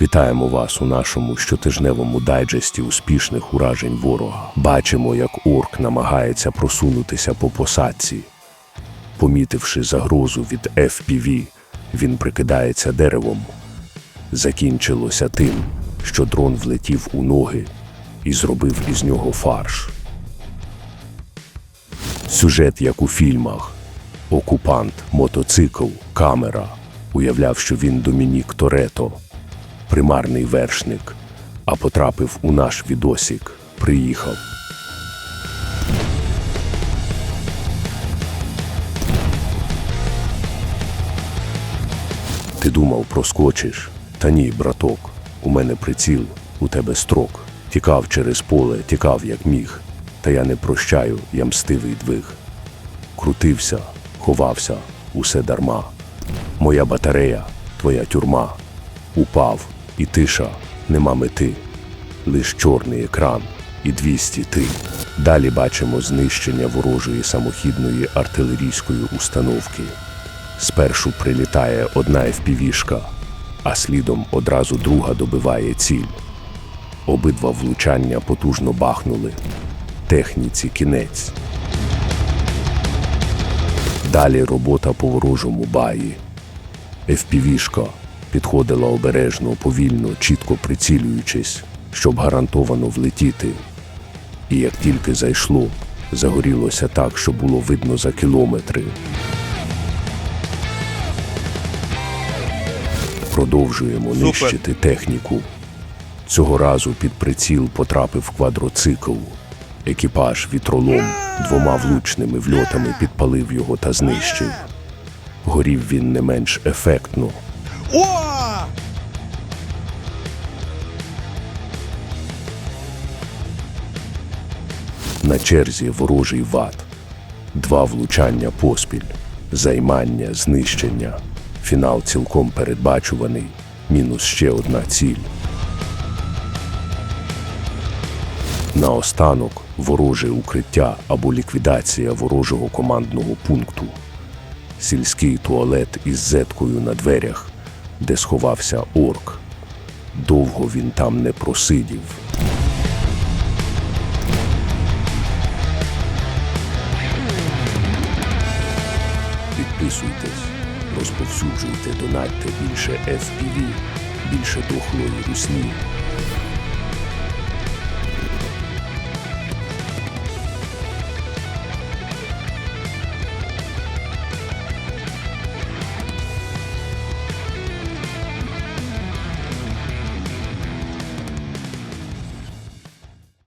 Вітаємо вас у нашому щотижневому дайджесті успішних уражень ворога. Бачимо, як орк намагається просунутися по посадці. Помітивши загрозу від FPV, він прикидається деревом. Закінчилося тим, що дрон влетів у ноги і зробив із нього фарш. Сюжет, як у фільмах. Окупант, мотоцикл, камера. Уявляв, що він Домінік Торето, примарний вершник, а потрапив у наш відосік. Приїхав. Ти думав, проскочиш? Та ні, браток, у мене приціл, у тебе строк. Тікав через поле, тікав як міг. Та я не прощаю, я мстивий двиг. Крутився, ховався, усе дарма. Моя батарея, твоя тюрма. Упав, і тиша, нема мети. Лиш чорний екран і 200 ти. Далі бачимо знищення ворожої самохідної артилерійської установки. Спершу прилітає одна FPV-шка, а слідом одразу друга добиває ціль. Обидва влучання потужно бахнули. Техніці кінець. Далі робота по ворожому баї. FPV-шка підходила обережно, повільно, чітко прицілюючись, щоб гарантовано влетіти. І як тільки зайшло, загорілося так, що було видно за кілометри. Продовжуємо Супер. нищити техніку. Цього разу під приціл потрапив квадроцикл. Екіпаж вітролом двома влучними вльотами підпалив його та знищив. Горів він не менш ефектно. О! На черзі ворожий ват. Два влучання поспіль, займання, знищення. Фінал цілком передбачуваний. Мінус ще одна ціль. Наостанок вороже укриття або ліквідація ворожого командного пункту. Сільський туалет із зеткою на дверях, де сховався орк. Довго він там не просидів. Підписуйтесь, розповсюджуйте, донатьте більше FPV, більше дохлої русні.